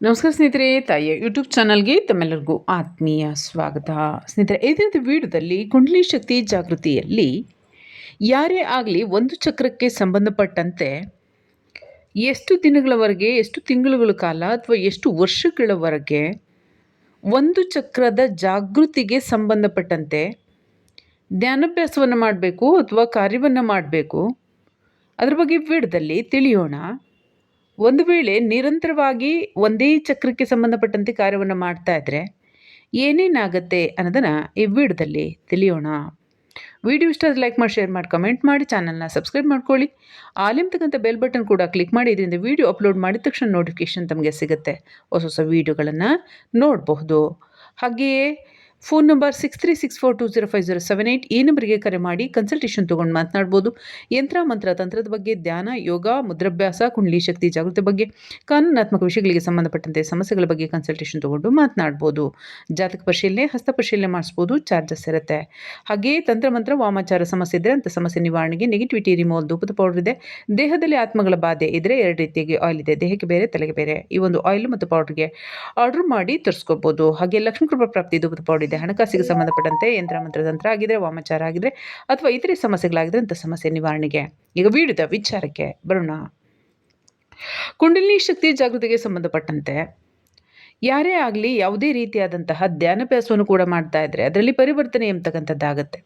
ನಮಸ್ಕಾರ ಸ್ನೇಹಿತರೆ, ತಾಯಿಯ ಯೂಟ್ಯೂಬ್ ಚಾನಲ್ಗೆ ತಮ್ಮೆಲ್ಲರಿಗೂ ಆತ್ಮೀಯ ಸ್ವಾಗತ. ಸ್ನೇಹಿತರೆ ಇದರಿಂದ ವಿಡಿಯೋದಲ್ಲಿ ಕುಂಡಲಿ ಶಕ್ತಿ ಜಾಗೃತಿಯಲ್ಲಿ ಯಾರೇ ಆಗಲಿ ಒಂದು ಚಕ್ರಕ್ಕೆ ಸಂಬಂಧಪಟ್ಟಂತೆ ಎಷ್ಟು ದಿನಗಳವರೆಗೆ, ಎಷ್ಟು ತಿಂಗಳುಗಳ ಕಾಲ ಅಥವಾ ಎಷ್ಟು ವರ್ಷಗಳವರೆಗೆ ಒಂದು ಚಕ್ರದ ಜಾಗೃತಿಗೆ ಸಂಬಂಧಪಟ್ಟಂತೆ ಧ್ಯಾನಾಭ್ಯಾಸವನ್ನು ಮಾಡಬೇಕು ಅಥವಾ ಕಾರ್ಯವನ್ನು ಮಾಡಬೇಕು. ಅದರ ಬಗ್ಗೆ ವಿಡಿಯೋದಲ್ಲಿ ತಿಳಿಯೋಣ. ಒಂದು ವೇಳೆ ನಿರಂತರವಾಗಿ ಒಂದೇ ಚಕ್ರಕ್ಕೆ ಸಂಬಂಧಪಟ್ಟಂತೆ ಕಾರ್ಯವನ್ನು ಮಾಡ್ತಾ ಇದ್ದರೆ ಏನೇನಾಗುತ್ತೆ ಅನ್ನೋದನ್ನು ಈ ವಿಡಿಯೋದಲ್ಲಿ ತಿಳಿಯೋಣ. ವಿಡಿಯೋ ಇಷ್ಟ ಲೈಕ್ ಮಾಡಿ, ಶೇರ್ ಮಾಡಿ, ಕಮೆಂಟ್ ಮಾಡಿ, ಚಾನಲ್ನ ಸಬ್ಸ್ಕ್ರೈಬ್ ಮಾಡ್ಕೊಳ್ಳಿ. ಆಲಿಂತಕ್ಕಂಥ ಬೆಲ್ ಬಟನ್ ಕೂಡ ಕ್ಲಿಕ್ ಮಾಡಿ, ಇದರಿಂದ ವಿಡಿಯೋ ಅಪ್ಲೋಡ್ ಮಾಡಿದ ತಕ್ಷಣ ನೋಟಿಫಿಕೇಷನ್ ತಮಗೆ ಸಿಗುತ್ತೆ. ಹೊಸ ಹೊಸ ವೀಡಿಯೋಗಳನ್ನು ನೋಡಬಹುದು. ಹಾಗೆಯೇ phone number six three six four two zero five zero seven eight ಈ ನಂಬರಿಗೆ ಕರೆ ಮಾಡಿ ಕನ್ಸಲ್ಟೇಷನ್ ತೊಗೊಂಡು ಮಾತನಾಡ್ಬೋದು. ಯಂತ್ರ, ಮಂತ್ರ, ತಂತ್ರದ ಬಗ್ಗೆ ಧ್ಯಾನ, ಯೋಗ, ಮುದ್ರಾಭ್ಯಾಸ, ಕುಂಡಲಿ ಶಕ್ತಿ, ಜಾಗೃತಿ ಬಗ್ಗೆ, ಕಾನೂನಾತ್ಮಕ ವಿಷಯಗಳಿಗೆ ಸಂಬಂಧಪಟ್ಟಂತೆ ಸಮಸ್ಯೆಗಳ ಬಗ್ಗೆ ಕನ್ಸಲ್ಟೇಷನ್ ತೊಗೊಂಡು ಮಾತನಾಡ್ಬೋದು. ಜಾತಕ ಪರಿಶೀಲನೆ, ಹಸ್ತ ಪರಿಶೀಲನೆ ಮಾಡಿಸ್ಬೋದು ಚಾರ್ಜಸ್ ಇರುತ್ತೆ. ಹಾಗೆಯೇ ತಂತ್ರಮಂತ್ರ ವಾಮಾಚಾರ ಸಮಸ್ಯೆ ಇದ್ದರೆ ಅಂತ ಸಮಸ್ಯೆ ನಿವಾರಣೆಗೆ ನೆಗೆಟಿವಿಟಿ ರಿಮೋಲ್ ಧೂಪದ ಪೌಡರ್ ಇದೆ. ದೇಹದಲ್ಲಿ ಆತ್ಮಗಳ ಬಾಧೆ ಇದ್ದರೆ ಎರಡು ರೀತಿಯಾಗಿ ಆಯಿಲ್ ಇದೆ. ದೇಹಕ್ಕೆ ಬೇರೆ, ತಲೆಗೆ ಬೇರೆ. ಈ ಒಂದು ಆಯಿಲ್ ಮತ್ತು ಪೌಡರ್ಗೆ ಆರ್ಡರ್ ಮಾಡಿ ತರಿಸ್ಕೋಬೋದು. ಹಾಗೆ ಲಕ್ಷ್ಮೀ ಕೃಪಾ ಪ್ರಾಪ್ತಿ ಧೂಪದ ಪೌಡರ್ ಇದೆ. ಹಣಕಾಸಿಗೆ ಸಂಬಂಧಪಟ್ಟಂತೆ ಯಂತ್ರ ಮಂತ್ರ ತಂತ್ರ ಆಗಿದ್ರೆ, ವಾಮಾಚಾರ ಆಗಿದ್ರೆ, ಅಥವಾ ಇತರೆ ಸಮಸ್ಯೆಗಳಾಗಿದ್ರೆ ಅಂತ ಸಮಸ್ಯೆ ನಿವಾರಣೆಗೆ. ಈಗ ವಿಡಿದ ವಿಚಾರಕ್ಕೆ. ಬರೋಣ. ಕುಂಡಲಿನಿ ಶಕ್ತಿ ಜಾಗೃತಿಗೆ ಸಂಬಂಧಪಟ್ಟಂತೆ ಯಾರೇ ಆಗಲಿ ಯಾವುದೇ ರೀತಿಯಾದಂತಹ ಧ್ಯಾನಾಭ್ಯಾಸವನ್ನು ಕೂಡ ಮಾಡ್ತಾ ಇದ್ದರೆ ಅದರಲ್ಲಿ ಪರಿವರ್ತನೆ ಎಂಬತಕ್ಕಂಥದ್ದಾಗತ್ತೆ.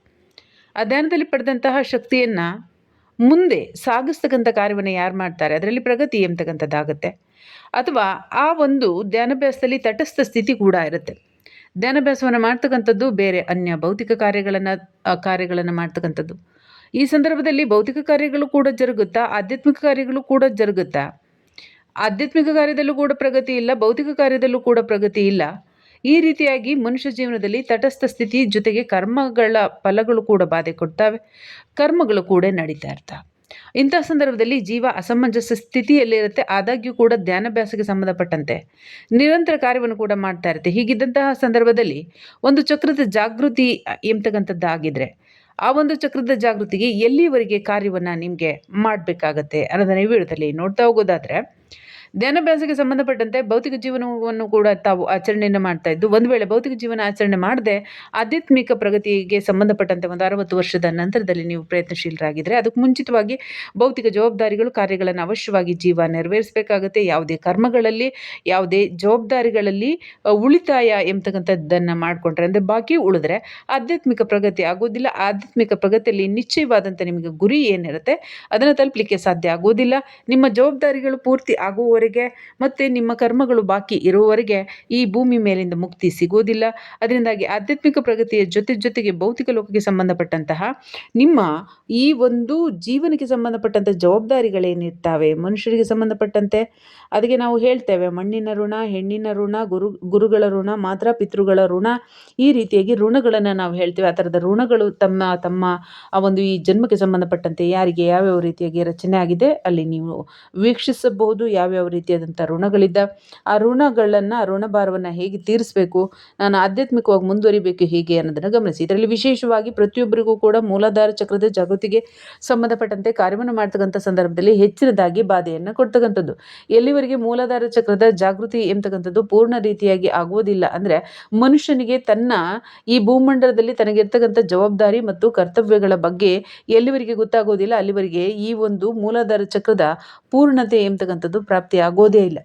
ಆ ಧ್ಯಾನದಲ್ಲಿ ಪಡೆದಂತಹ ಶಕ್ತಿಯನ್ನು ಮುಂದೆ ಸಾಗಿಸ್ತಕ್ಕಂಥ ಕಾರ್ಯವನ್ನು ಯಾರು ಮಾಡ್ತಾರೆ? ಅದರಲ್ಲಿ ಪ್ರಗತಿ ಎಂಬತಕ್ಕಂಥದ್ದಾಗತ್ತೆ. ಅಥವಾ ಆ ಒಂದು ಧ್ಯಾನಾಭ್ಯಾಸದಲ್ಲಿ ತಟಸ್ಥ ಸ್ಥಿತಿ ಕೂಡ ಇರುತ್ತೆ. ಧ್ಯಾನಾಭ್ಯಾಸವನ್ನು ಮಾಡ್ತಕ್ಕಂಥದ್ದು ಬೇರೆ ಅನ್ಯ ಭೌತಿಕ ಕಾರ್ಯಗಳನ್ನು ಕಾರ್ಯಗಳನ್ನು ಮಾಡ್ತಕ್ಕಂಥದ್ದು. ಈ ಸಂದರ್ಭದಲ್ಲಿ ಭೌತಿಕ ಕಾರ್ಯಗಳು ಕೂಡ ಜರುಗುತ್ತಾ, ಆಧ್ಯಾತ್ಮಿಕ ಕಾರ್ಯಗಳು ಕೂಡ ಜರುಗುತ್ತಾ? ಆಧ್ಯಾತ್ಮಿಕ ಕಾರ್ಯದಲ್ಲೂ ಕೂಡ ಪ್ರಗತಿ ಇಲ್ಲ, ಭೌತಿಕ ಕಾರ್ಯದಲ್ಲೂ ಕೂಡ ಪ್ರಗತಿ ಇಲ್ಲ. ಈ ರೀತಿಯಾಗಿ ಮನುಷ್ಯ ಜೀವನದಲ್ಲಿ ತಟಸ್ಥ ಸ್ಥಿತಿ ಜೊತೆಗೆ ಕರ್ಮಗಳ ಫಲಗಳು ಕೂಡ ಬಾಧೆ ಕೊಡ್ತವೆ. ಕರ್ಮಗಳು ಕೂಡ ನಡೀತಾ ಇರ್ತವೆ. ಇಂಥ ಸಂದರ್ಭದಲ್ಲಿ ಜೀವ ಅಸಮಂಜಸ ಸ್ಥಿತಿಯಲ್ಲಿರುತ್ತೆ. ಆದಾಗ್ಯೂ ಕೂಡ ಧ್ಯಾನಾಭ್ಯಾಸಕ್ಕೆ ಸಂಬಂಧಪಟ್ಟಂತೆ ನಿರಂತರ ಕಾರ್ಯವನ್ನು ಕೂಡ ಮಾಡ್ತಾ ಇರುತ್ತೆ. ಹೀಗಿದ್ದಂತಹ ಸಂದರ್ಭದಲ್ಲಿ ಒಂದು ಚಕ್ರದ ಜಾಗೃತಿ ಎಂಬತಕ್ಕಂಥದ್ದಾಗಿದ್ರೆ ಆ ಒಂದು ಚಕ್ರದ ಜಾಗೃತಿಗೆ ಎಲ್ಲಿವರೆಗೆ ಕಾರ್ಯವನ್ನು ನಿಮಗೆ ಮಾಡಬೇಕಾಗತ್ತೆ ಅನ್ನೋದನ್ನ ಈ ವಿಡಿಯೋದಲ್ಲಿ ನೋಡ್ತಾ ಹೋಗೋದಾದರೆ ಧ್ಯಾನಾಭ್ಯಾಸಕ್ಕೆ ಸಂಬಂಧಪಟ್ಟಂತೆ ಭೌತಿಕ ಜೀವನವನ್ನು ಕೂಡ ತಾವು ಆಚರಣೆಯನ್ನು ಮಾಡ್ತಾ ಇದ್ದು, ಒಂದು ವೇಳೆ ಭೌತಿಕ ಜೀವನ ಆಚರಣೆ ಮಾಡದೆ ಆಧ್ಯಾತ್ಮಿಕ ಪ್ರಗತಿಗೆ ಸಂಬಂಧಪಟ್ಟಂತೆ ಒಂದು ಅರವತ್ತು ವರ್ಷದ ನಂತರದಲ್ಲಿ ನೀವು ಪ್ರಯತ್ನಶೀಲರಾಗಿದ್ದರೆ ಅದಕ್ಕೆ ಮುಂಚಿತವಾಗಿ ಭೌತಿಕ ಜವಾಬ್ದಾರಿಗಳು, ಕಾರ್ಯಗಳನ್ನು ಅವಶ್ಯವಾಗಿ ಜೀವ ನೆರವೇರಿಸಬೇಕಾಗುತ್ತೆ. ಯಾವುದೇ ಕರ್ಮಗಳಲ್ಲಿ, ಯಾವುದೇ ಜವಾಬ್ದಾರಿಗಳಲ್ಲಿ ಉಳಿತಾಯ ಎಂಬತಕ್ಕಂಥದ್ದನ್ನು ಮಾಡಿಕೊಂಡ್ರೆ, ಅಂದರೆ ಬಾಕಿ ಉಳಿದ್ರೆ ಆಧ್ಯಾತ್ಮಿಕ ಪ್ರಗತಿ ಆಗೋದಿಲ್ಲ ಆಧ್ಯಾತ್ಮಿಕ ಪ್ರಗತಿಯಲ್ಲಿ ನಿಶ್ಚಯವಾದಂಥ ನಿಮಗೆ ಗುರಿ ಏನಿರುತ್ತೆ, ಅದನ್ನು ತಲುಪಲಿಕ್ಕೆ ಸಾಧ್ಯ ಆಗೋದಿಲ್ಲ ನಿಮ್ಮ ಜವಾಬ್ದಾರಿಗಳು ಪೂರ್ತಿ ಆಗುವವರೆಗೆ ವರೆಗೆ ಮತ್ತು ನಿಮ್ಮ ಕರ್ಮಗಳು ಬಾಕಿ ಇರುವವರೆಗೆ ಈ ಭೂಮಿ ಮೇಲಿಂದ ಮುಕ್ತಿ ಸಿಗೋದಿಲ್ಲ ಅದರಿಂದಾಗಿ ಆಧ್ಯಾತ್ಮಿಕ ಪ್ರಗತಿಯ ಜೊತೆ ಜೊತೆಗೆ ಭೌತಿಕ ಲೋಕಕ್ಕೆ ಸಂಬಂಧಪಟ್ಟಂತಹ ನಿಮ್ಮ ಈ ಒಂದು ಜೀವನಕ್ಕೆ ಸಂಬಂಧಪಟ್ಟಂಥ ಜವಾಬ್ದಾರಿಗಳೇನಿರ್ತಾವೆ? ಮನುಷ್ಯರಿಗೆ ಸಂಬಂಧಪಟ್ಟಂತೆ? ಅದಕ್ಕೆ ನಾವು ಹೇಳ್ತೇವೆ, ಮಣ್ಣಿನ ಋಣ, ಹೆಣ್ಣಿನ ಋಣ, ಗುರು, ಗುರುಗಳ ಋಣ ಮಾತ್ರ ಪಿತೃಗಳ ಋಣ, ಈ ರೀತಿಯಾಗಿ ಋಣಗಳನ್ನು ನಾವು ಹೇಳ್ತೇವೆ. ಆ ಥರದ ಋಣಗಳು ತಮ್ಮ ತಮ್ಮ ಆ ಒಂದು ಈ ಜನ್ಮಕ್ಕೆ ಸಂಬಂಧಪಟ್ಟಂತೆ ಯಾರಿಗೆ ಯಾವ್ಯಾವ ರೀತಿಯಾಗಿ ರಚನೆ ಆಗಿದೆ ಅಲ್ಲಿ ನೀವು ವೀಕ್ಷಿಸಬಹುದು, ಯಾವ್ಯಾವ ರೀತಿಯಾದಂಥ ಋಣಗಳಿದ್ದ, ಆ ಋಣಗಳನ್ನು, ಋಣಭಾರವನ್ನು ಹೇಗೆ ತೀರಿಸಬೇಕು, ನಾನು ಆಧ್ಯಾತ್ಮಿಕವಾಗಿ ಮುಂದುವರಿಬೇಕು ಹೇಗೆ ಅನ್ನೋದನ್ನು ಗಮನಿಸಿ. ಇದರಲ್ಲಿ ವಿಶೇಷವಾಗಿ ಪ್ರತಿಯೊಬ್ಬರಿಗೂ ಕೂಡ ಮೂಲಾಧಾರ ಚಕ್ರದ ಜಾಗೃತಿಗೆ ಸಂಬಂಧಪಟ್ಟಂತೆ ಕಾರ್ಯವನ್ನು ಮಾಡ್ತಕ್ಕಂಥ ಸಂದರ್ಭದಲ್ಲಿ ಹೆಚ್ಚಿನದಾಗಿ ಬಾಧೆಯನ್ನು ಕೊಡ್ತಕ್ಕಂಥದ್ದು. ಎಲ್ಲಿವರೆಗೆ ಮೂಲಾಧಾರ ಚಕ್ರದ ಜಾಗೃತಿ ಎಂತಕ್ಕಂಥದ್ದು ಪೂರ್ಣ ರೀತಿಯಾಗಿ ಆಗುವುದಿಲ್ಲ ಅಂದರೆ, ಮನುಷ್ಯನಿಗೆ ತನ್ನ ಈ ಭೂಮಂಡಲದಲ್ಲಿ ತನಗಿರ್ತಕ್ಕಂಥ ಜವಾಬ್ದಾರಿ ಮತ್ತು ಕರ್ತವ್ಯಗಳ ಬಗ್ಗೆ ಎಲ್ಲಿವರೆಗೆ ಗೊತ್ತಾಗೋದಿಲ್ಲ ಅಲ್ಲಿವರೆಗೆ ಈ ಒಂದು ಮೂಲಾಧಾರ ಚಕ್ರದ ಪೂರ್ಣತೆ ಎಂತಕ್ಕಂಥದ್ದು ಪ್ರಾಪ್ತಿ ಆಗೋದೇ ಇಲ್ಲ.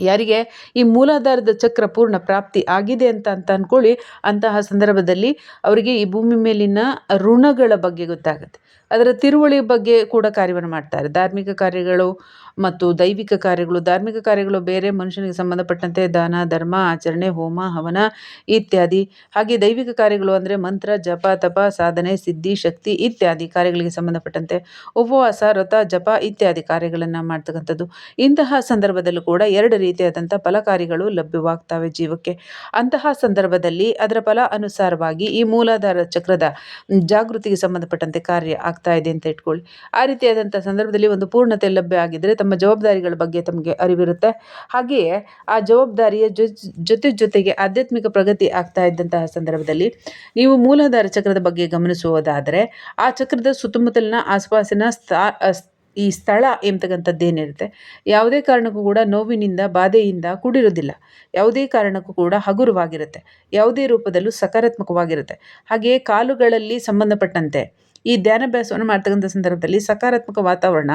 ಯಾರಿಗೆ ಈ ಮೂಲಾಧಾರದ ಚಕ್ರ ಪೂರ್ಣ ಪ್ರಾಪ್ತಿ ಆಗಿದೆ ಅಂತ ಅಂತ ಅಂದ್ಕೊಳ್ಳಿ ಅಂತಹ ಸಂದರ್ಭದಲ್ಲಿ ಅವರಿಗೆ ಈ ಭೂಮಿ ಮೇಲಿನ ಋಣಗಳ ಬಗ್ಗೆ ಗೊತ್ತಾಗುತ್ತೆ. ಅದರ ತಿರುವಳಿ ಬಗ್ಗೆ ಕೂಡ ಕಾರ್ಯವನ್ನು ಮಾಡ್ತಾರೆ. ಧಾರ್ಮಿಕ ಕಾರ್ಯಗಳು ಮತ್ತು ದೈವಿಕ ಕಾರ್ಯಗಳು, ಧಾರ್ಮಿಕ ಕಾರ್ಯಗಳು ಬೇರೆ ಮನುಷ್ಯನಿಗೆ ಸಂಬಂಧಪಟ್ಟಂತೆ ದಾನ, ಧರ್ಮ, ಆಚರಣೆ, ಹೋಮ, ಹವನ ಇತ್ಯಾದಿ. ಹಾಗೆ ದೈವಿಕ ಕಾರ್ಯಗಳು ಅಂದರೆ ಮಂತ್ರ, ಜಪ, ತಪ, ಸಾಧನೆ, ಸಿದ್ಧಿ, ಶಕ್ತಿ ಇತ್ಯಾದಿ ಕಾರ್ಯಗಳಿಗೆ ಸಂಬಂಧಪಟ್ಟಂತೆ ಉಪವಾಸ ವ್ರತ ಜಪ ಇತ್ಯಾದಿ ಕಾರ್ಯಗಳನ್ನು ಮಾಡ್ತಕ್ಕಂಥದ್ದು. ಇಂತಹ ಸಂದರ್ಭದಲ್ಲೂ ಕೂಡ ಎರಡು ರೀತಿಯಾದಂಥ ಫಲಕಾರಿಗಳು ಲಭ್ಯವಾಗ್ತವೆ ಜೀವಕ್ಕೆ. ಅಂತಹ ಸಂದರ್ಭದಲ್ಲಿ ಅದರ ಫಲ ಅನುಸಾರವಾಗಿ ಈ ಮೂಲಾಧಾರ ಚಕ್ರದ ಜಾಗೃತಿಗೆ ಸಂಬಂಧಪಟ್ಟಂತೆ ಕಾರ್ಯ ಆಗ್ತಾ ಇದೆ ಅಂತ ಇಟ್ಕೊಳ್ಳಿ. ಆ ರೀತಿಯಾದಂಥ ಸಂದರ್ಭದಲ್ಲಿ ಒಂದು ಪೂರ್ಣತೆ ಲಭ್ಯ ಆಗಿದ್ದರೆ ತಮ್ಮ ಜವಾಬ್ದಾರಿಗಳ ಬಗ್ಗೆ ತಮಗೆ ಅರಿವಿರುತ್ತೆ. ಹಾಗೆಯೇ ಆ ಜವಾಬ್ದಾರಿಯ ಜೊತೆ ಜೊತೆಗೆ ಆಧ್ಯಾತ್ಮಿಕ ಪ್ರಗತಿ ಆಗ್ತಾ ಇದ್ದಂತಹ ಸಂದರ್ಭದಲ್ಲಿ ನೀವು ಮೂಲಾಧಾರ ಚಕ್ರದ ಬಗ್ಗೆ ಗಮನಿಸುವುದಾದರೆ ಆ ಚಕ್ರದ ಸುತ್ತಮುತ್ತಲಿನ ಆಸುಪಾಸಿನ ಸ್ಥಾ ಈ ಸ್ಥಳ ಎಂಬತಕ್ಕಂಥದ್ದೇನಿರುತ್ತೆ ಯಾವುದೇ ಕಾರಣಕ್ಕೂ ಕೂಡ ನೋವಿನಿಂದ, ಬಾಧೆಯಿಂದ ಕೂಡಿರೋದಿಲ್ಲ. ಯಾವುದೇ ಕಾರಣಕ್ಕೂ ಕೂಡ ಹಗುರವಾಗಿರುತ್ತೆ. ಯಾವುದೇ ರೂಪದಲ್ಲೂ ಸಕಾರಾತ್ಮಕವಾಗಿರುತ್ತೆ. ಹಾಗೆಯೇ ಕಾಲುಗಳಲ್ಲಿ ಸಂಬಂಧಪಟ್ಟಂತೆ ಈ ಧ್ಯಾನಾಭ್ಯಾಸವನ್ನು ಮಾಡ್ತಕ್ಕಂಥ ಸಂದರ್ಭದಲ್ಲಿ ಸಕಾರಾತ್ಮಕ ವಾತಾವರಣ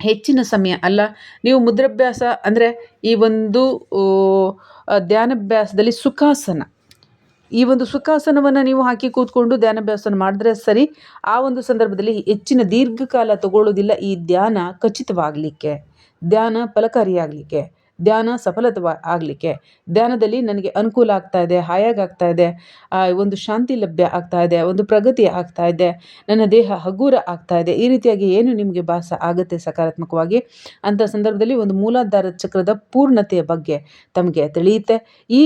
ಹೆಚ್ಚಿನ ಸಮಯ, ಅಲ್ಲ, ನೀವು ಮುದ್ರಾಭ್ಯಾಸ ಅಂದರೆ ಈ ಒಂದು ಧ್ಯಾನಾಭ್ಯಾಸದಲ್ಲಿ ಸುಖಾಸನ. ಈ ಒಂದು ಸುಖಾಸನವನ್ನು ನೀವು ಹಾಕಿ ಕೂತ್ಕೊಂಡು ಧ್ಯಾನಾಭ್ಯಾಸನ ಮಾಡಿದ್ರೆ ಸರಿ, ಆ ಒಂದು ಸಂದರ್ಭದಲ್ಲಿ ಹೆಚ್ಚಿನ ದೀರ್ಘಕಾಲ ತಗೊಳ್ಳೋದಿಲ್ಲ ಈ ಧ್ಯಾನ ಖಚಿತವಾಗಲಿಕ್ಕೆ, ಧ್ಯಾನ ಫಲಕಾರಿಯಾಗಲಿಕ್ಕೆ. ಧ್ಯಾನ ಸಫಲತವ ಆಗಲಿಕ್ಕೆ. ಧ್ಯಾನದಲ್ಲಿ ನನಗೆ ಅನುಕೂಲ ಆಗ್ತಾ ಇದೆ, ಹಾಯಾಗಿ ಆಗ್ತಾ ಇದೆ ಒಂದು ಶಾಂತಿ ಲಭ್ಯ ಆಗ್ತಾ ಇದೆ, ಒಂದು ಪ್ರಗತಿ ಆಗ್ತಾ ಇದೆ, ನನ್ನ ದೇಹ ಹಗುರ ಆಗ್ತಾ ಇದೆ. ಈ ರೀತಿಯಾಗಿ ಏನು ನಿಮಗೆ ಭಾಸ ಆಗುತ್ತೆ ಸಕಾರಾತ್ಮಕವಾಗಿ? ಅಂಥ ಸಂದರ್ಭದಲ್ಲಿ ಒಂದು ಮೂಲಾಧಾರ ಚಕ್ರದ ಪೂರ್ಣತೆಯ ಬಗ್ಗೆ ತಮಗೆ ತಿಳಿಯುತ್ತೆ. ಈ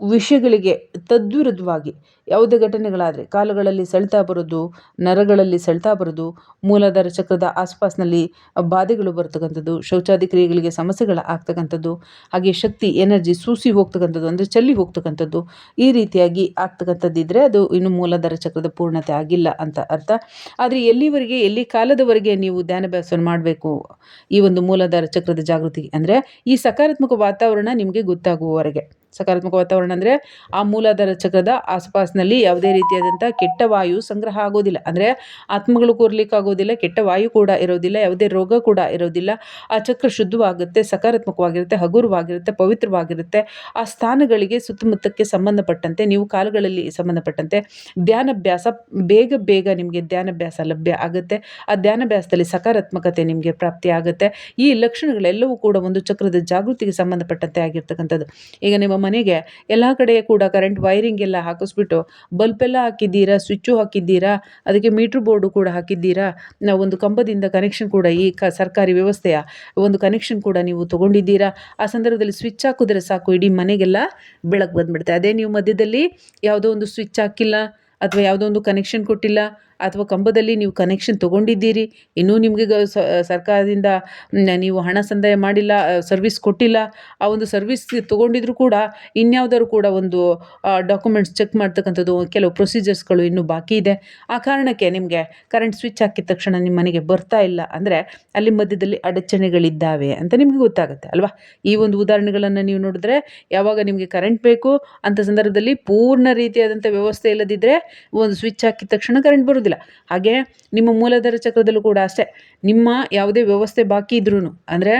ವಿಷಯಗಳಿಗೆ ತದ್ವಿರುದ್ಧವಾಗಿ ಯಾವುದೇ ಘಟನೆಗಳಾದರೆ ಕಾಲುಗಳಲ್ಲಿ ಸೆಳೆತ ಬರೋದು, ನರಗಳಲ್ಲಿ ಸೆಳೆತ ಬರೋದು ಮೂಲಾಧಾರ ಚಕ್ರದ ಆಸ್ಪಾಸ್ನಲ್ಲಿ ಬಾಧೆಗಳು ಬರ್ತಕ್ಕಂಥದ್ದು ಶೌಚಾದಿ ಕ್ರಿಯೆಗಳಿಗೆ ಸಮಸ್ಯೆಗಳು ಆಗ್ತಕ್ಕಂಥದ್ದು, ಹಾಗೆ ಶಕ್ತಿ, ಎನರ್ಜಿ ಸೂಸಿ ಹೋಗ್ತಕ್ಕಂಥದ್ದು, ಅಂದರೆ ಚೆಲ್ಲಿ ಹೋಗ್ತಕ್ಕಂಥದ್ದು, ಈ ರೀತಿಯಾಗಿ ಆಗ್ತಕ್ಕಂಥದ್ದಿದ್ದರೆ ಅದು ಇನ್ನು ಮೂಲಾಧಾರ ಚಕ್ರದ ಪೂರ್ಣತೆ ಆಗಿಲ್ಲ ಅಂತ ಅರ್ಥ. ಆದರೆ ಎಲ್ಲಿವರೆಗೆ, ಎಲ್ಲಿ ಕಾಲದವರೆಗೆ ನೀವು ಧ್ಯಾನಾಭ್ಯಾಸವನ್ನು ಮಾಡಬೇಕು? ಈ ಒಂದು ಮೂಲಾಧಾರ ಚಕ್ರದ ಜಾಗೃತಿ ಅಂದರೆ ಈ ಸಕಾರಾತ್ಮಕ ವಾತಾವರಣ ನಿಮಗೆ ಗೊತ್ತಾಗುವವರೆಗೆ. ಸಕಾರಾತ್ಮಕ ವಾತಾವರಣ ಅಂದರೆ ಆ ಮೂಲಾಧಾರ ಚಕ್ರದ ಆಸ್ಪಾಸ್ನಲ್ಲಿ ಯಾವುದೇ ರೀತಿಯಾದಂಥ ಕೆಟ್ಟ ವಾಯು ಸಂಗ್ರಹ ಆಗೋದಿಲ್ಲ. ಅಂದರೆ ಆತ್ಮಗಳು ಆಗೋದಿಲ್ಲ ಕೆಟ್ಟ ವಾಯು ಕೂಡ ಇರೋದಿಲ್ಲ, ಯಾವುದೇ ರೋಗ ಕೂಡ ಇರೋದಿಲ್ಲ. ಆ ಚಕ್ರ ಶುದ್ಧವಾಗುತ್ತೆ, ಸಕಾರಾತ್ಮಕವಾಗಿರುತ್ತೆ, ಹಗುರವಾಗಿರುತ್ತೆ, ಪವಿತ್ರವಾಗಿರುತ್ತೆ. ಆ ಸ್ಥಾನಗಳಿಗೆ ಸುತ್ತಮುತ್ತಕ್ಕೆ ಸಂಬಂಧಪಟ್ಟಂತೆ, ನೀವು ಕಾಲುಗಳಲ್ಲಿ ಸಂಬಂಧಪಟ್ಟಂತೆ ಧ್ಯಾನಭ್ಯಾಸ ಬೇಗ ಬೇಗ ನಿಮಗೆ ಧ್ಯಾನಭ್ಯಾಸ ಲಭ್ಯ ಆಗುತ್ತೆ. ಆ ಧ್ಯಾನಭ್ಯಾಸದಲ್ಲಿ ಸಕಾರಾತ್ಮಕತೆ ನಿಮಗೆ ಪ್ರಾಪ್ತಿ ಆಗುತ್ತೆ. ಈ ಲಕ್ಷಣಗಳೆಲ್ಲವೂ ಕೂಡ ಒಂದು ಚಕ್ರದ ಜಾಗೃತಿಗೆ ಸಂಬಂಧಪಟ್ಟಂತೆ ಆಗಿರ್ತಕ್ಕಂಥದ್ದು. ಈಗ ನಿಮ್ಮ ಮನೆಗೆ ಎಲ್ಲ ಕಡೆ ಕೂಡ ಕರೆಂಟ್ ವೈರಿಂಗ್ ಎಲ್ಲ ಹಾಕಿಸ್ಬಿಟ್ಟು ಬಲ್ಪೆಲ್ಲ ಹಾಕಿದ್ದೀರಾ, ಸ್ವಿಚ್ಚು ಹಾಕಿದ್ದೀರಾ, ಅದಕ್ಕೆ ಮೀಟ್ರ್ ಬೋರ್ಡು ಕೂಡ ಹಾಕಿದ್ದೀರಾ? ನಾವು ಒಂದು ಕಂಬದಿಂದ ಕನೆಕ್ಷನ್ ಕೂಡ ಈ ಕ ಸರ್ಕಾರಿ ವ್ಯವಸ್ಥೆಯ ಒಂದು ಕನೆಕ್ಷನ್ ಕೂಡ ನೀವು ತೊಗೊಂಡಿದ್ದೀರಾ? ಆ ಸಂದರ್ಭದಲ್ಲಿ ಸ್ವಿಚ್ ಹಾಕಿದ್ರೆ ಸಾಕು, ಇಡೀ ಮನೆಗೆಲ್ಲ ಬೆಳಕು ಬಂದುಬಿಡುತ್ತೆ. ಅದೇ ನೀವು ಮಧ್ಯದಲ್ಲಿ ಯಾವುದೋ ಒಂದು ಸ್ವಿಚ್ ಹಾಕಿಲ್ಲ ಅಥವಾ ಯಾವುದೋ ಒಂದು ಕನೆಕ್ಷನ್ ಕೊಟ್ಟಿಲ್ಲ ಅಥವಾ ಕಂಬದಲ್ಲಿ ನೀವು ಕನೆಕ್ಷನ್ ತೊಗೊಂಡಿದ್ದೀರಿ, ಇನ್ನೂ ನಿಮಗೆ ಸರ್ಕಾರದಿಂದ ನೀವು ಹಣ ಸಂದಾಯ ಮಾಡಿಲ್ಲ ಸರ್ವಿಸ್ ಕೊಟ್ಟಿಲ್ಲ, ಆ ಒಂದು ಸರ್ವಿಸ್ ತೊಗೊಂಡಿದ್ರು ಕೂಡ ಇನ್ಯಾವುದಾದ್ರು ಕೂಡ ಒಂದು ಡಾಕ್ಯುಮೆಂಟ್ಸ್ ಚೆಕ್ ಮಾಡ್ತಕ್ಕಂಥದ್ದು, ಕೆಲವು ಪ್ರೊಸೀಜರ್ಸ್ಗಳು ಇನ್ನೂ ಬಾಕಿ ಇದೆ. ಆ ಕಾರಣಕ್ಕೆ ನಿಮಗೆ ಕರೆಂಟ್ ಸ್ವಿಚ್ ಹಾಕಿದ ತಕ್ಷಣ ನಿಮ್ಮ ಮನೆಗೆ ಬರ್ತಾ ಇಲ್ಲ ಅಂದರೆ ಅಲ್ಲಿ ಮಧ್ಯದಲ್ಲಿ ಅಡಚಣೆಗಳಿದ್ದಾವೆ ಅಂತ ನಿಮಗೆ ಗೊತ್ತಾಗುತ್ತೆ, ಅಲ್ವಾ? ಈ ಒಂದು ಉದಾಹರಣೆಗಳನ್ನು ನೀವು ನೋಡಿದ್ರೆ ಯಾವಾಗ ನಿಮಗೆ ಕರೆಂಟ್ ಬೇಕು ಅಂಥ ಸಂದರ್ಭದಲ್ಲಿ ಪೂರ್ಣ ರೀತಿಯಾದಂಥ ವ್ಯವಸ್ಥೆ ಇಲ್ಲದಿದ್ದರೆ ಒಂದು ಸ್ವಿಚ್ ಹಾಕಿದ ತಕ್ಷಣ ಕರೆಂಟ್ ಬರೋದಿಲ್ಲ ಹಾಗೆ ನಿಮ್ಮ ಮೂಲಾಧಾರ ಚಕ್ರದಲ್ಲೂ ಕೂಡ ಅಷ್ಟೇ. ನಿಮ್ಮ ಯಾವುದೇ ವ್ಯವಸ್ಥೆ ಬಾಕಿ ಇದ್ರೂ ಅಂದರೆ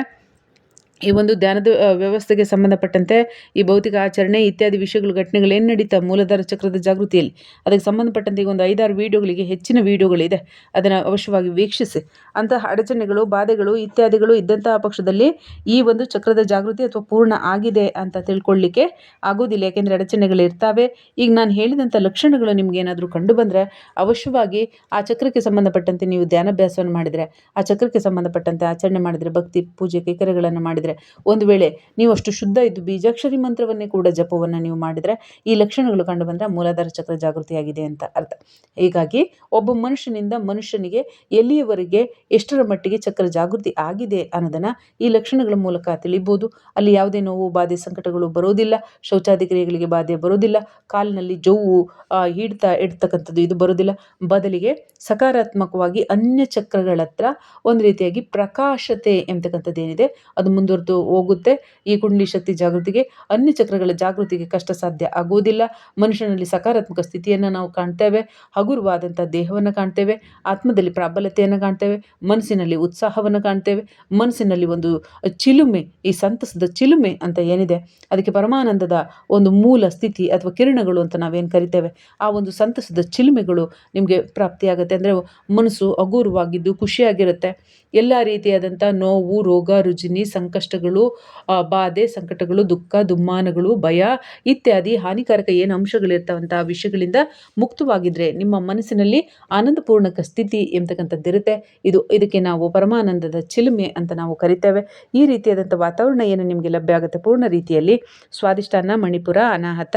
ಈ ಒಂದು ಧ್ಯಾನದ ವ್ಯವಸ್ಥೆಗೆ ಸಂಬಂಧಪಟ್ಟಂತೆ ಈ ಭೌತಿಕ ಆಚರಣೆ ಇತ್ಯಾದಿ ವಿಷಯಗಳು ಏನು ನಡೀತಾ ಮೂಲಧಾರ ಚಕ್ರದ ಜಾಗೃತಿಯಲ್ಲಿ. ಅದಕ್ಕೆ ಸಂಬಂಧಪಟ್ಟಂತೆ ಈಗ ಒಂದು ಐದಾರು ವೀಡಿಯೋಗಳಿಗೆ ಹೆಚ್ಚಿನ ವೀಡಿಯೋಗಳಿದೆ. ಅದನ್ನು ಅವಶ್ಯವಾಗಿ ವೀಕ್ಷಿಸಿ. ಅಂತಹ ಅಡಚಣೆಗಳು, ಬಾಧೆಗಳು, ಇತ್ಯಾದಿಗಳು ಇದ್ದಂತಹ ಪಕ್ಷದಲ್ಲಿ ಈ ಒಂದು ಚಕ್ರದ ಜಾಗೃತಿ ಅಥವಾ ಪೂರ್ಣ ಆಗಿದೆ ಅಂತ ತಿಳ್ಕೊಳ್ಳಿಕ್ಕೆ ಆಗೋದಿಲ್ಲ ಯಾಕೆಂದರೆ ಅಡಚಣೆಗಳು ಇರ್ತಾವೆ. ಈಗ ನಾನು ಹೇಳಿದಂಥ ಲಕ್ಷಣಗಳು ನಿಮ್ಗೆ ಏನಾದರೂ ಕಂಡು ಬಂದರೆ ಅವಶ್ಯವಾಗಿ ಆ ಚಕ್ರಕ್ಕೆ ಸಂಬಂಧಪಟ್ಟಂತೆ ನೀವು ಧ್ಯಾನಾಭ್ಯಾಸವನ್ನು ಮಾಡಿದರೆ, ಆ ಚಕ್ರಕ್ಕೆ ಸಂಬಂಧಪಟ್ಟಂತೆ ಆಚರಣೆ ಮಾಡಿದರೆ ಭಕ್ತಿ ಪೂಜೆ, ಕೈಕರ್ಯಗಳನ್ನು ಮಾಡಿದರೆ ಒಂದು ವೇಳೆ ನೀವು ಅಷ್ಟು ಶುದ್ಧ ಇದ್ದು ಬೀಜಾಕ್ಷರಿ ಮಂತ್ರವನ್ನೇ ಕೂಡ ಜಪವನ್ನು ನೀವು ಮಾಡಿದರೆ ಈ ಲಕ್ಷಣಗಳು ಕಂಡು ಬಂದರೆ ಮೂಲಾಧಾರ ಚಕ್ರ ಜಾಗೃತಿಯಾಗಿದೆ ಅಂತ ಅರ್ಥ. ಹೀಗಾಗಿ ಒಬ್ಬ ಮನುಷ್ಯನಿಂದ ಮನುಷ್ಯನಿಗೆ ಎಲ್ಲಿಯವರೆಗೆ ಎಷ್ಟರ ಮಟ್ಟಿಗೆ ಚಕ್ರ ಜಾಗೃತಿ ಆಗಿದೆ ಅನ್ನೋದನ್ನು ಈ ಲಕ್ಷಣಗಳ ಮೂಲಕ ತಿಳಿಬೋದು. ಅಲ್ಲಿ ಯಾವುದೇ ನೋವು, ಬಾಧೆ, ಸಂಕಟಗಳು ಬರೋದಿಲ್ಲ ಶೌಚಾದಿ ಕ್ರಿಯೆಗಳಿಗೆ ಬಾಧೆ ಬರೋದಿಲ್ಲ, ಕಾಲಿನಲ್ಲಿ ಜೋವು ಹಿಡ್ತಾ ಇಡ್ತಕ್ಕಂಥದ್ದು ಇದು ಬರೋದಿಲ್ಲ. ಬದಲಿಗೆ ಸಕಾರಾತ್ಮಕವಾಗಿ ಅನ್ಯ ಚಕ್ರಗಳ ಹತ್ರ ಒಂದು ರೀತಿಯಾಗಿ ಪ್ರಕಾಶತೆ ಎಂತಕ್ಕಂಥದ್ದು ಏನಿದೆ ಅದು ಮುಂದುವರೆದು ಹೋಗುತ್ತೆ. ಈ ಕುಂಡಲಿ ಶಕ್ತಿ ಜಾಗೃತಿಗೆ, ಅನ್ಯ ಚಕ್ರಗಳ ಜಾಗೃತಿಗೆ ಕಷ್ಟ ಸಾಧ್ಯ ಆಗುವುದಿಲ್ಲ. ಮನುಷ್ಯನಲ್ಲಿ ಸಕಾರಾತ್ಮಕ ಸ್ಥಿತಿಯನ್ನು ನಾವು ಕಾಣ್ತೇವೆ. ಹಗುರವಾದಂಥ ದೇಹವನ್ನು ಕಾಣ್ತೇವೆ. ಆತ್ಮದಲ್ಲಿ ಪ್ರಾಬಲ್ಯತೆಯನ್ನು ಕಾಣ್ತೇವೆ. ಮನಸ್ಸಿನಲ್ಲಿ ಉತ್ಸಾಹವನ್ನು ಕಾಣ್ತೇವೆ. ಮನಸ್ಸಿನಲ್ಲಿ ಒಂದು ಚಿಲುಮೆ, ಈ ಸಂತಸದ ಚಿಲುಮೆ ಅಂತ ಏನಿದೆ, ಅದಕ್ಕೆ ಪರಮಾನಂದದ ಒಂದು ಮೂಲ ಸ್ಥಿತಿ ಅಥವಾ ಕಿರಣಗಳು ಅಂತ ನಾವೇನು ಕರಿತೇವೆ. ಆ ಒಂದು ಸಂತಸದ ಚಿಲುಮೆಗಳು ನಿಮಗೆ ಪ್ರಾಪ್ತಿಯಾಗುತ್ತೆ. ಅಂದರೆ ಮನಸ್ಸು ಅಗೂರವಾಗಿದ್ದು ಖುಷಿಯಾಗಿರುತ್ತೆ. ಎಲ್ಲ ರೀತಿಯಾದಂಥ ನೋವು, ರೋಗ, ರುಜಿನಿ, ಸಂಕಷ್ಟಗಳು ಬಾಧೆ, ಸಂಕಟಗಳು, ದುಃಖ, ದುಮ್ಮಾನಗಳು, ಭಯ ಇತ್ಯಾದಿ ಹಾನಿಕಾರಕ ಏನು ಅಂಶಗಳಿರ್ತಾವಂಥ ವಿಷಯಗಳಿಂದ ಮುಕ್ತವಾಗಿದ್ದರೆ ನಿಮ್ಮ ಮನಸ್ಸಿನಲ್ಲಿ ಆನಂದಪೂರ್ಣಕ ಸ್ಥಿತಿ ಎಂಬತಕ್ಕಂಥದ್ದಿರುತ್ತೆ ಇದು, ಇದಕ್ಕೆ ನಾವು ಪರಮಾನಂದದ ಚಿಲುಮೆ ಅಂತ ನಾವು ಕರಿತೇವೆ. ಈ ರೀತಿಯಾದಂಥ ವಾತಾವರಣ ಏನು ನಿಮಗೆ ಲಭ್ಯ ಆಗುತ್ತೆ? ಪೂರ್ಣ ರೀತಿಯಲ್ಲಿ ಸ್ವಾದಿಷ್ಟಾನ ಮಣಿಪುರ, ಅನಾಹತ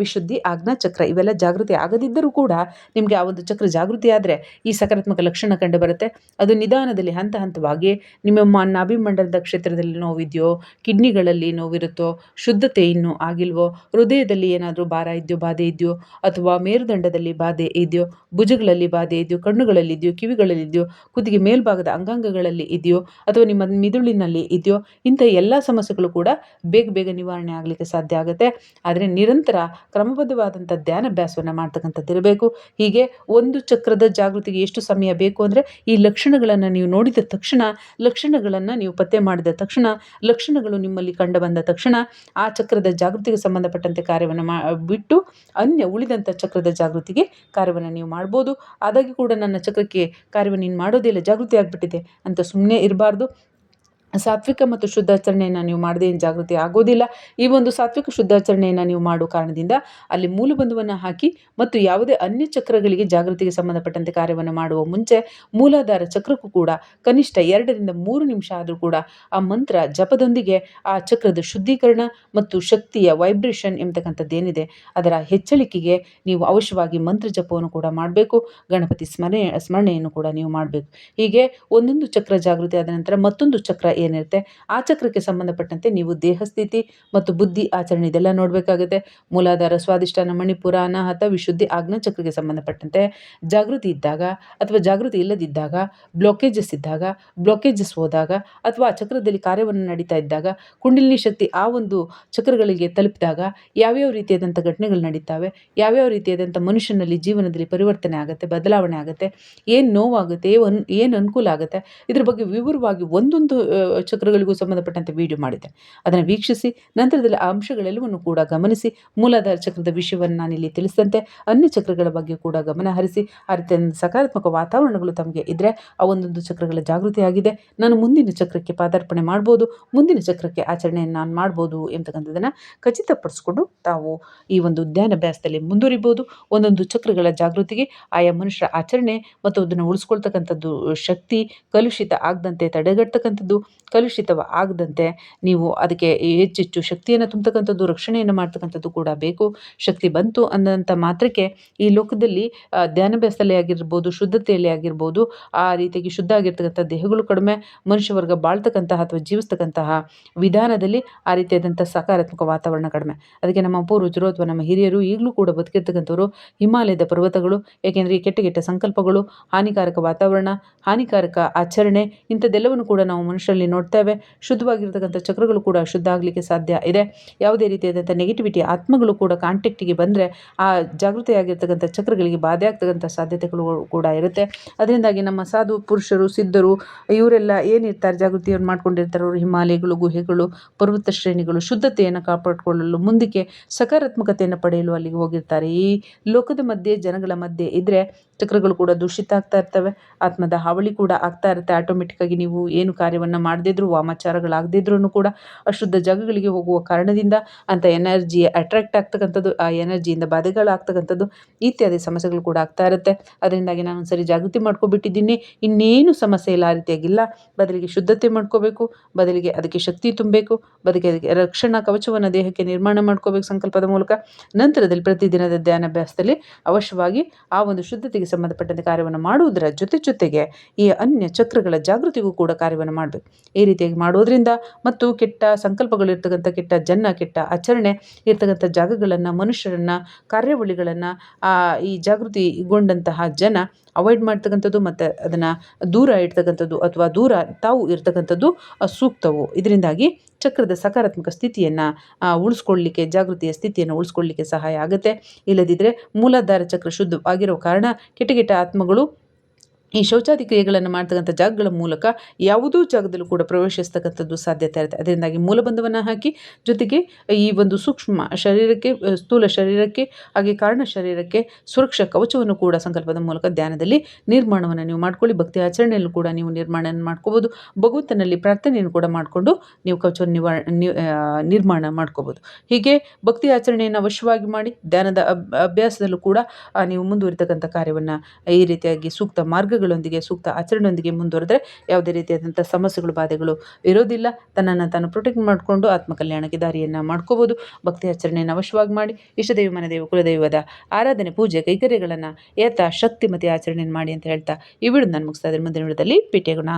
ವಿಶುದ್ಧಿ, ಆಜ್ಞಾ ಚಕ್ರ ಇವೆಲ್ಲ ಜಾಗೃತಿ ಆಗದಿದ್ದರೂ ಕೂಡ ನಿಮಗೆ ಆ ಒಂದು ಚಕ್ರ ಜಾಗೃತಿ ಆದರೆ ಈ ಸಕಾರಾತ್ಮಕ ಲಕ್ಷಣ ಕಂಡು ಬರುತ್ತೆ. ಅದು ನಿಧಾನದ ನಿಧಾನದಲ್ಲಿ ಹಂತ ಹಂತವಾಗಿ ನಿಮ್ಮ ನಾಭಿಮಂಡಲದ ಕ್ಷೇತ್ರದಲ್ಲಿ ನೋವಿದೆಯೋ, ಕಿಡ್ನಿಗಳಲ್ಲಿ ನೋವಿರುತ್ತೋ, ಶುದ್ಧತೆ ಇನ್ನೂ ಆಗಿಲ್ವೋ, ಹೃದಯದಲ್ಲಿ ಏನಾದರೂ ಭಾರ ಇದೆಯೋ, ಬಾಧೆ ಇದೆಯೋ, ಅಥವಾ ಮೇರುದಂಡದಲ್ಲಿ ಬಾಧೆ ಇದೆಯೋ, ಭುಜಗಳಲ್ಲಿ ಬಾಧೆ ಇದೆಯೋ, ಕಣ್ಣುಗಳಲ್ಲಿ ಇದೆಯೋ, ಕಿವಿಗಳಲ್ಲಿ ಇದೆಯೋ, ಕುತ್ತಿಗೆ ಮೇಲ್ಭಾಗದ ಅಂಗಾಂಗಗಳಲ್ಲಿ ಇದೆಯೋ, ಅಥವಾ ನಿಮ್ಮ ಮಿದುಳಿನಲ್ಲಿ ಇದೆಯೋ, ಇಂಥ ಎಲ್ಲ ಸಮಸ್ಯೆಗಳು ಕೂಡ ಬೇಗ ಬೇಗ ನಿವಾರಣೆ ಆಗಲಿಕ್ಕೆ ಸಾಧ್ಯ ಆಗುತ್ತೆ. ಆದರೆ ನಿರಂತರ ಕ್ರಮಬದ್ಧವಾದಂಥ ಧ್ಯಾನಾಭ್ಯಾಸವನ್ನು ಮಾಡ್ತಕ್ಕಂಥದ್ದು ಇರಬೇಕು ಹೀಗೆ ಒಂದು ಚಕ್ರದ ಜಾಗೃತಿಗೆ ಎಷ್ಟು ಸಮಯ ಬೇಕು ಅಂದರೆ ಈ ಲಕ್ಷಣಗಳನ್ನು ನೀವು ನೋಡಿದ ತಕ್ಷಣ ಲಕ್ಷಣಗಳನ್ನು ನೀವು ಪತ್ತೆ ಮಾಡಿದ ತಕ್ಷಣ, ಲಕ್ಷಣಗಳು ನಿಮ್ಮಲ್ಲಿ ಕಂಡು ಬಂದ ತಕ್ಷಣ ಆ ಚಕ್ರದ ಜಾಗೃತಿಗೆ ಸಂಬಂಧಪಟ್ಟಂತೆ ಕಾರ್ಯವನ್ನು ಮಾ, ಬಿಟ್ಟು ಅನ್ಯ ಉಳಿದಂಥ ಚಕ್ರದ ಜಾಗೃತಿಗೆ ಕಾರ್ಯವನ್ನು ನೀವು ಮಾಡ್ಬೋದು. ಆದಾಗ್ಯೂ ಕೂಡ ನನ್ನ ಚಕ್ರಕ್ಕೆ ಕಾರ್ಯವನ್ನು ನೀನು ಮಾಡೋದಿಲ್ಲ ಜಾಗೃತಿ ಆಗಿಬಿಟ್ಟಿದೆ ಅಂತ ಸುಮ್ಮನೆ ಇರಬಾರ್ದು. ಸಾತ್ವಿಕ ಮತ್ತು ಶುದ್ಧಾಚರಣೆಯನ್ನು ನೀವು ಮಾಡದೇ ಏನು ಜಾಗೃತಿ ಆಗೋದಿಲ್ಲ. ಈ ಒಂದು ಸಾತ್ವಿಕ ಶುದ್ಧಾಚರಣೆಯನ್ನು ನೀವು ಮಾಡುವ ಕಾರಣದಿಂದ ಅಲ್ಲಿ ಮೂಲಬಂಧವನ್ನು ಹಾಕಿ ಮತ್ತು ಯಾವುದೇ ಅನ್ಯ ಚಕ್ರಗಳಿಗೆ ಜಾಗೃತಿಗೆ ಸಂಬಂಧಪಟ್ಟಂತೆ ಕಾರ್ಯವನ್ನು ಮಾಡುವ ಮುಂಚೆ ಮೂಲಾಧಾರ ಚಕ್ರಕ್ಕೂ ಕೂಡ ಕನಿಷ್ಠ ಎರಡರಿಂದ ಮೂರು ನಿಮಿಷ ಆದರೂ ಕೂಡ ಆ ಮಂತ್ರ ಜಪದೊಂದಿಗೆ ಆ ಚಕ್ರದ ಶುದ್ಧೀಕರಣ ಮತ್ತು ಶಕ್ತಿಯ ವೈಬ್ರೇಷನ್ ಎಂಬತಕ್ಕಂಥದ್ದೇನಿದೆ ಅದರ ಹೆಚ್ಚಳಿಕೆಗೆ ನೀವು ಅವಶ್ಯವಾಗಿ ಮಂತ್ರ ಜಪವನ್ನು ಕೂಡ ಮಾಡಬೇಕು. ಗಣಪತಿ ಸ್ಮರಣೆ, ಸ್ಮರಣೆಯನ್ನು ಕೂಡ ನೀವು ಮಾಡಬೇಕು. ಹೀಗೆ ಒಂದೊಂದು ಚಕ್ರ ಜಾಗೃತಿ ಆದ ನಂತರ ಮತ್ತೊಂದು ಚಕ್ರ ಏನಿರುತ್ತೆ, ಆ ಚಕ್ರಕ್ಕೆ ಸಂಬಂಧಪಟ್ಟಂತೆ ನೀವು ದೇಹಸ್ಥಿತಿ ಮತ್ತು ಬುದ್ಧಿ ಆಚರಣೆ ಇದೆಲ್ಲ ನೋಡಬೇಕಾಗುತ್ತೆ. ಮೂಲಾಧಾರ ಸ್ವಾದಿಷ್ಟಾನ ಮಣಿಪುರ, ಅನಾಹತ, ವಿಶುದ್ಧಿ, ಆಜ್ಞಾ ಚಕ್ರಕ್ಕೆ ಸಂಬಂಧಪಟ್ಟಂತೆ ಜಾಗೃತಿ ಇದ್ದಾಗ ಅಥವಾ ಜಾಗೃತಿ ಇಲ್ಲದಿದ್ದಾಗ, ಬ್ಲಾಕೇಜಸ್ ಇದ್ದಾಗ, ಬ್ಲಾಕೇಜಸ್ ಹೋದಾಗ ಅಥವಾ ಆ ಚಕ್ರದಲ್ಲಿ ಕಾರ್ಯವನ್ನು ನಡೀತಾ ಇದ್ದಾಗ, ಕುಂಡಲಿನಿ ಶಕ್ತಿ ಆ ಒಂದು ಚಕ್ರಗಳಿಗೆ ತಲುಪಿದಾಗ ಯಾವ್ಯಾವ ರೀತಿಯಾದಂಥ ಘಟನೆಗಳು ನಡೀತಾವೆ, ಯಾವ್ಯಾವ ರೀತಿಯಾದಂಥ ಮನುಷ್ಯನಲ್ಲಿ ಜೀವನದಲ್ಲಿ ಪರಿವರ್ತನೆ ಆಗುತ್ತೆ, ಬದಲಾವಣೆ ಆಗುತ್ತೆ, ಏನು ನೋವಾಗುತ್ತೆ ಏನು ಅನುಕೂಲ ಆಗುತ್ತೆ, ಇದ್ರ ಬಗ್ಗೆ ವಿವರವಾಗಿ ಒಂದೊಂದು ಚಕ್ರಗಳಿಗೂ ಸಂಬಂಧಪಟ್ಟಂತೆ ವಿಡಿಯೋ ಮಾಡಿದ್ದೆ. ಅದನ್ನು ವೀಕ್ಷಿಸಿ, ನಂತರದಲ್ಲಿ ಆ ಅಂಶಗಳೆಲ್ಲವನ್ನು ಕೂಡ ಗಮನಿಸಿ, ಮೂಲಾಧಾರ ಚಕ್ರದ ವಿಷಯವನ್ನು ನಾನಿಲ್ಲಿ ತಿಳಿಸಿದಂತೆ, ಅನ್ಯ ಚಕ್ರಗಳ ಬಗ್ಗೆ ಕೂಡ ಗಮನ ಹರಿಸಿ, ಆ ರೀತಿಯ ಸಕಾರಾತ್ಮಕ ವಾತಾವರಣಗಳು ತಮಗೆ ಇದ್ದರೆ ಆ ಒಂದೊಂದು ಚಕ್ರಗಳ ಜಾಗೃತಿ ಆಗಿದೆ. ನಾನು ಮುಂದಿನ ಚಕ್ರಕ್ಕೆ ಪಾದಾರ್ಪಣೆ ಮಾಡ್ಬೋದು, ಮುಂದಿನ ಚಕ್ರಕ್ಕೆ ಆಚರಣೆಯನ್ನು ನಾನು ಮಾಡ್ಬೋದು ಎಂತಕ್ಕಂಥದ್ದನ್ನು ಖಚಿತಪಡಿಸ್ಕೊಂಡು ತಾವು ಈ ಒಂದು ಧ್ಯಾನಾಭ್ಯಾಸದಲ್ಲಿ ಮುಂದುವರಿಬೋದು. ಒಂದೊಂದು ಚಕ್ರಗಳ ಜಾಗೃತಿಗೆ ಆಯಾ ಮನುಷ್ಯರ ಆಚರಣೆ ಮತ್ತು ಅದನ್ನು ಉಳಿಸ್ಕೊಳ್ತಕ್ಕಂಥದ್ದು ಶಕ್ತಿ, ಕಲುಷಿತ ಆಗದಂತೆ ತಡೆಗಟ್ಟತಕ್ಕಂಥದ್ದು ಕಲುಷಿತವ ಆಗದಂತೆ ನೀವು ಅದಕ್ಕೆ ಹೆಚ್ಚೆಚ್ಚು ಶಕ್ತಿಯನ್ನು ತುಂಬತಕ್ಕಂಥದ್ದು, ರಕ್ಷಣೆಯನ್ನು ಮಾಡ್ತಕ್ಕಂಥದ್ದು ಕೂಡ ಬೇಕು. ಶಕ್ತಿ ಬಂತು ಅನ್ನೋಂಥ ಮಾತ್ರಕ್ಕೆ ಈ ಲೋಕದಲ್ಲಿ ಧ್ಯಾನಾಭ್ಯಾಸದಲ್ಲಿ ಆಗಿರ್ಬೋದು, ಶುದ್ಧತೆಯಲ್ಲಿ ಆಗಿರ್ಬೋದು, ಆ ರೀತಿಯಾಗಿ ಶುದ್ಧ ಆಗಿರ್ತಕ್ಕಂಥ ದೇಹಗಳು ಕಡಿಮೆ, ಮನುಷ್ಯ ವರ್ಗ ಬಾಳ್ತಕ್ಕಂತಹ ಅಥವಾ ಜೀವಿಸ್ತಕ್ಕಂತಹ ವಿಧಾನದಲ್ಲಿ ಆ ರೀತಿಯಾದಂಥ ಸಕಾರಾತ್ಮಕ ವಾತಾವರಣ ಕಡಿಮೆ. ಅದಕ್ಕೆ ನಮ್ಮ ಪೂರ್ವಜರು ಅಥವಾ ನಮ್ಮ ಹಿರಿಯರು ಈಗಲೂ ಕೂಡ ಬದುಕಿರ್ತಕ್ಕಂಥವರು ಹಿಮಾಲಯದ ಪರ್ವತಗಳು, ಏಕೆಂದರೆ ಈ ಕೆಟ್ಟ ಕೆಟ್ಟ ಸಂಕಲ್ಪಗಳು, ಹಾನಿಕಾರಕ ವಾತಾವರಣ, ಹಾನಿಕಾರಕ ಆಚರಣೆ ಇಂಥದ್ದೆಲ್ಲವನ್ನು ಕೂಡ ನಾವು ಮನುಷ್ಯರಲ್ಲಿ ನೋಡ್ತೇವೆ. ಶುದ್ಧವಾಗಿರ್ತಕ್ಕಂಥ ಚಕ್ರಗಳು ಕೂಡ ಶುದ್ಧ ಆಗಲಿಕ್ಕೆ ಸಾಧ್ಯ ಇದೆ. ಯಾವುದೇ ರೀತಿಯಾದಂಥ ನೆಗೆಟಿವಿಟಿ ಆತ್ಮಗಳು ಕೂಡ ಕಾಂಟ್ಯಾಕ್ಟಿಗೆ ಬಂದರೆ ಆ ಜಾಗೃತಿಯಾಗಿರ್ತಕ್ಕಂಥ ಚಕ್ರಗಳಿಗೆ ಬಾಧೆ ಆಗ್ತಕ್ಕಂಥ ಸಾಧ್ಯತೆಗಳು ಕೂಡ ಇರುತ್ತೆ. ಅದರಿಂದಾಗಿ ನಮ್ಮ ಸಾಧು ಪುರುಷರು, ಸಿದ್ಧರು ಇವರೆಲ್ಲ ಏನಿರ್ತಾರೆ ಜಾಗೃತಿಯನ್ನು ಮಾಡ್ಕೊಂಡಿರ್ತಾರೆ ಅವರು ಹಿಮಾಲಯಗಳು, ಗುಹೆಗಳು, ಪರ್ವತ ಶ್ರೇಣಿಗಳು, ಶುದ್ಧತೆಯನ್ನು ಕಾಪಾಡಿಕೊಳ್ಳಲು ಮುಂದಕ್ಕೆ ಸಕಾರಾತ್ಮಕತೆಯನ್ನು ಪಡೆಯಲು ಅಲ್ಲಿಗೆ ಹೋಗಿರ್ತಾರೆ. ಈ ಲೋಕದ ಮಧ್ಯೆ, ಜನಗಳ ಮಧ್ಯೆ ಇದ್ದರೆ ಚಕ್ರಗಳು ಕೂಡ ದೂಷಿತ ಆಗ್ತಾ ಇರ್ತವೆ. ಆತ್ಮದ ಹಾವಳಿ ಕೂಡ ಆಗ್ತಾ ಇರುತ್ತೆ. ಆಟೋಮೆಟಿಕ್ಕಾಗಿ ನೀವು ಏನು ಕಾರ್ಯವನ್ನು ಮಾಡದಿದ್ರು ವಾಮಾಚಾರಗಳಾಗದಿದ್ರೂ ಕೂಡ ಅಶುದ್ಧ ಜಾಗಗಳಿಗೆ ಹೋಗುವ ಕಾರಣದಿಂದ ಅಂಥ ಎನರ್ಜಿ ಅಟ್ರಾಕ್ಟ್ ಆಗ್ತಕ್ಕಂಥದ್ದು, ಆ ಎನರ್ಜಿಯಿಂದ ಬಾಧೆಗಳಾಗ್ತಕ್ಕಂಥದ್ದು ಇತ್ಯಾದಿ ಸಮಸ್ಯೆಗಳು ಕೂಡ ಆಗ್ತಾ ಇರುತ್ತೆ. ಅದರಿಂದಾಗಿ ನಾನು ಸರಿ ಜಾಗೃತಿ ಮಾಡ್ಕೊಬಿಟ್ಟಿದ್ದೀನಿ. ಇನ್ನೇನು ಸಮಸ್ಯೆ ಇಲ್ಲ, ಆ ರೀತಿಯಾಗಿಲ್ಲ. ಬದಲಿಗೆ ಶುದ್ಧತೆ ಮಾಡ್ಕೋಬೇಕು, ಬದಲಿಗೆ ಅದಕ್ಕೆ ಶಕ್ತಿ ತುಂಬಬೇಕು, ಬದಲಿಗೆ ಅದಕ್ಕೆ ರಕ್ಷಣಾ ಕವಚವನ್ನು ದೇಹಕ್ಕೆ ನಿರ್ಮಾಣ ಮಾಡ್ಕೋಬೇಕು ಸಂಕಲ್ಪದ ಮೂಲಕ. ನಂತರದಲ್ಲಿ ಪ್ರತಿದಿನದ ಧ್ಯಾನಾಭ್ಯಾಸದಲ್ಲಿ ಅವಶ್ಯವಾಗಿ ಆ ಒಂದು ಶುದ್ಧತೆಗೆ ಸಂಬಂಧಪಟ್ಟಂತೆ ಕಾರ್ಯವನ್ನು ಮಾಡುವುದರ ಜೊತೆ ಜೊತೆಗೆ ಈ ಅನ್ಯ ಚಕ್ರಗಳ ಜಾಗೃತಿಗೂ ಕೂಡ ಕಾರ್ಯವನ್ನು ಮಾಡಬೇಕು. ಈ ರೀತಿಯಾಗಿ ಮಾಡೋದ್ರಿಂದ ಮತ್ತು ಕೆಟ್ಟ ಸಂಕಲ್ಪಗಳಿರ್ತಕ್ಕಂಥ ಕೆಟ್ಟ ಜನ ಕೆಟ್ಟ ಆಚರಣೆ ಇರ್ತಕ್ಕಂಥ ಜಾಗಗಳನ್ನು, ಮನುಷ್ಯರನ್ನು, ಕಾರ್ಯವಳಿಗಳನ್ನು ಈ ಜಾಗೃತಿಗೊಂಡಂತಹ ಜನ ಅವಾಯ್ಡ್ ಮಾಡ್ತಕ್ಕಂಥದ್ದು ಮತ್ತು ಅದನ್ನು ದೂರ ಇಡ್ತಕ್ಕಂಥದ್ದು ಅಥವಾ ದೂರ ತಾವು ಇರ್ತಕ್ಕಂಥದ್ದು ಸೂಕ್ತವು. ಇದರಿಂದಾಗಿ ಚಕ್ರದ ಸಕಾರಾತ್ಮಕ ಸ್ಥಿತಿಯನ್ನು ಉಳಿಸ್ಕೊಳ್ಳಿಕ್ಕೆ, ಜಾಗೃತಿಯ ಸ್ಥಿತಿಯನ್ನು ಉಳಿಸ್ಕೊಳ್ಳಿಕ್ಕೆ ಸಹಾಯ ಆಗುತ್ತೆ. ಇಲ್ಲದಿದ್ದರೆ ಮೂಲಾಧಾರ ಚಕ್ರ ಶುದ್ಧವಾಗಿರೋ ಕಾರಣ ಕೆಟ್ಟ ಕೆಟ್ಟ ಆತ್ಮಗಳು ಈ ಶೌಚಾದಿ ಕ್ರಿಯೆಗಳನ್ನು ಮಾಡ್ತಕ್ಕಂಥ ಜಾಗಗಳ ಮೂಲಕ ಯಾವುದೂ ಜಾಗದಲ್ಲೂ ಕೂಡ ಪ್ರವೇಶಿಸ್ತಕ್ಕಂಥದ್ದು ಸಾಧ್ಯತೆ ಇರುತ್ತೆ. ಅದರಿಂದಾಗಿ ಮೂಲಬಂಧವನ್ನು ಹಾಕಿ, ಜೊತೆಗೆ ಈ ಒಂದು ಸೂಕ್ಷ್ಮ ಶರೀರಕ್ಕೆ ಸ್ಥೂಲ ಶರೀರಕ್ಕೆ, ಹಾಗೆ ಕಾರಣ ಶರೀರಕ್ಕೆ ಸುರಕ್ಷಾ ಕವಚವನ್ನು ಕೂಡ ಸಂಕಲ್ಪದ ಮೂಲಕ ಧ್ಯಾನದಲ್ಲಿ ನಿರ್ಮಾಣವನ್ನು ನೀವು ಮಾಡ್ಕೊಳ್ಳಿ. ಭಕ್ತಿ ಆಚರಣೆಯಲ್ಲೂ ಕೂಡ ನೀವು ನಿರ್ಮಾಣ ಮಾಡ್ಕೋಬೋದು. ಭಗವಂತನಲ್ಲಿ ಪ್ರಾರ್ಥನೆಯನ್ನು ಕೂಡ ಮಾಡಿಕೊಂಡು ನೀವು ಕವಚವನ್ನು ನಿವಾರ ನಿರ್ಮಾಣ ಮಾಡ್ಕೋಬೋದು. ಹೀಗೆ ಭಕ್ತಿ ಆಚರಣೆಯನ್ನು ಅವಶ್ಯವಾಗಿ ಮಾಡಿ, ಧ್ಯಾನದ ಅಭ್ಯಾಸದಲ್ಲೂ ಕೂಡ ನೀವು ಮುಂದುವರಿತಕ್ಕಂಥ ಕಾರ್ಯವನ್ನು ಈ ರೀತಿಯಾಗಿ ಸೂಕ್ತ ಮಾರ್ಗ ಮಂತ್ರಗಳೊಂದಿಗೆ ಸೂಕ್ತ ಆಚರಣೆಯೊಂದಿಗೆ ಮುಂದುವರೆದ್ರೆ ಯಾವುದೇ ರೀತಿಯಾದಂಥ ಸಮಸ್ಯೆಗಳು, ಬಾಧೆಗಳು ಇರೋದಿಲ್ಲ. ತನ್ನನ್ನು ತಾನು ಪ್ರೊಟೆಕ್ಟ್ ಮಾಡಿಕೊಂಡು ಆತ್ಮಕಲ್ಯಾಣಕ್ಕೆ ದಾರಿಯನ್ನು ಮಾಡ್ಕೋಬೋದು. ಭಕ್ತಿ ಆಚರಣೆಯನ್ನು ಅವಶ್ಯವಾಗಿ ಮಾಡಿ. ಇಷ್ಟದೇವಿ ಮನದೇವ ಕುಲದೈವದ ಆರಾಧನೆ, ಪೂಜೆ, ಕೈಕರ್ಯಗಳನ್ನು ಏತ ಶಕ್ತಿ ಮತ್ತು ಆಚರಣೆಯನ್ನು ಮಾಡಿ ಅಂತ ಹೇಳ್ತಾ ಈ ವಿಡಿಯೋ ನಾನು ಮುಗಿಸ್ತಾ ಇದ್ದೀನಿ. ಮುಂದಿನ ವಿಡಿಯೋದಲ್ಲಿ ಭೇಟಿಯಾಗೋಣ.